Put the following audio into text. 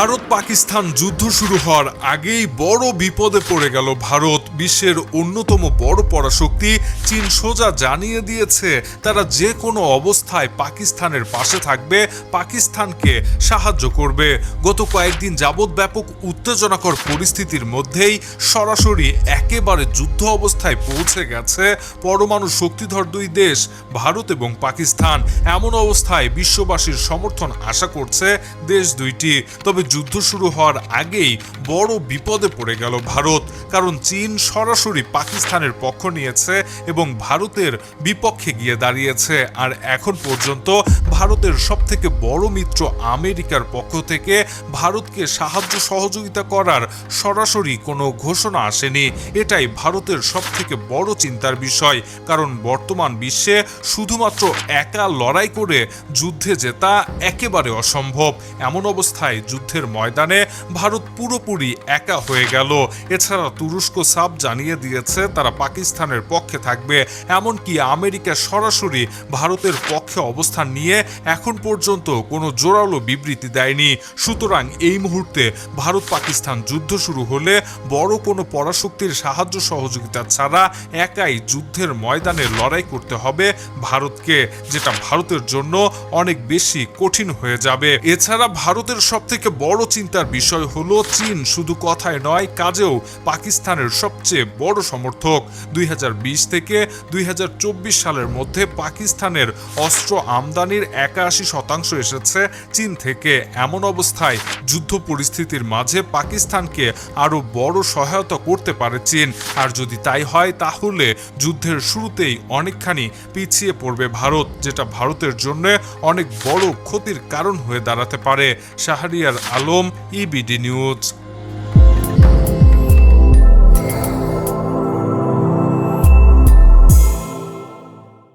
ভারত পাকিস্তান যুদ্ধ শুরু হওয়ার আগেই বড় বিপদে পড়ে গেল ভারত। বিশ্বের অন্যতম বড় পরাশক্তি চীন সোজা জানিয়ে দিয়েছে, তারা যে কোনো অবস্থায় পাকিস্তানের পাশে থাকবে, পাকিস্তানকে সাহায্য করবে। গত কয়েকদিন যাবৎ ব্যাপক উত্তেজনাকর পরিস্থিতির মধ্যেই সরাসরি একেবারে যুদ্ধ অবস্থায় পৌঁছে গেছে পরমাণু শক্তিধর দুই দেশ, ভারত এবং পাকিস্তান। এমন অবস্থায় বিশ্ববাসীর সমর্থন আশা করছে দেশ দুইটি। তবে যুদ্ধ শুরু হওয়ার আগেই বড় বিপদে পড়ে গেল ভারত, কারণ চীন সরাসরি পাকিস্তানের পক্ষ নিয়েছে এবং ভারতের বিপক্ষে গিয়ে দাঁড়িয়েছে। আর এখন পর্যন্ত ভারতের সবথেকে বড় মিত্র আমেরিকার পক্ষ থেকে ভারতকে সাহায্য সহযোগিতা করার সরাসরি কোনো ঘোষণা আসেনি। এটাই ভারতের সবথেকে বড় চিন্তার বিষয়, কারণ বর্তমান বিশ্বে শুধুমাত্র একা লড়াই করে যুদ্ধে জেতা একেবারে অসম্ভব। এমন অবস্থায় যুদ্ধের ময়দানে ভারত পুরোপুরি একা হয়ে গেল। এছাড়া তুরস্ক সাব জানিয়ে দিয়েছে, তারা পাকিস্তানের পক্ষে থাকবে। এমনকি আমেরিকা সরাসরি ভারতের পক্ষে অবস্থান নিয়ে এখন পর্যন্ত কোনো জোরালো বিবৃতি দেয়নি। সুতরাং এই মুহূর্তে ভারত পাকিস্তান যুদ্ধ শুরু হলে বড় কোনো পরাশক্তির সাহায্য সহযোগিতা ছাড়া একাই যুদ্ধের ময়দানে লড়াই করতে হবে ভারতকে, যেটা ভারতের জন্য অনেক বেশি কঠিন হয়ে যাবে। এছাড়া ভারতের সবথেকে বড় চিন্তার বিষয় হলো, চীন শুধু কথায় নয়, কাজেও পাকিস্তানের সবচেয়ে বড় সমর্থক। দুই হাজার বিশ থেকে দুই হাজার চব্বিশ সালের মধ্যে পাকিস্তানের অস্ত্র আমদানির একাশি শতাংশ এসেছে চীন থেকে। এমন অবস্থায় যুদ্ধ পরিস্থিতির মাঝে পাকিস্তানকে আরও বড় সহায়তা করতে পারে চীন। আর যদি তাই হয়, তাহলে যুদ্ধের শুরুতেই অনেকখানি পিছিয়ে পড়বে ভারত, যেটা ভারতের জন্য অনেক বড় ক্ষতির কারণ হয়ে দাঁড়াতে পারে। Shahriar Alam EBD news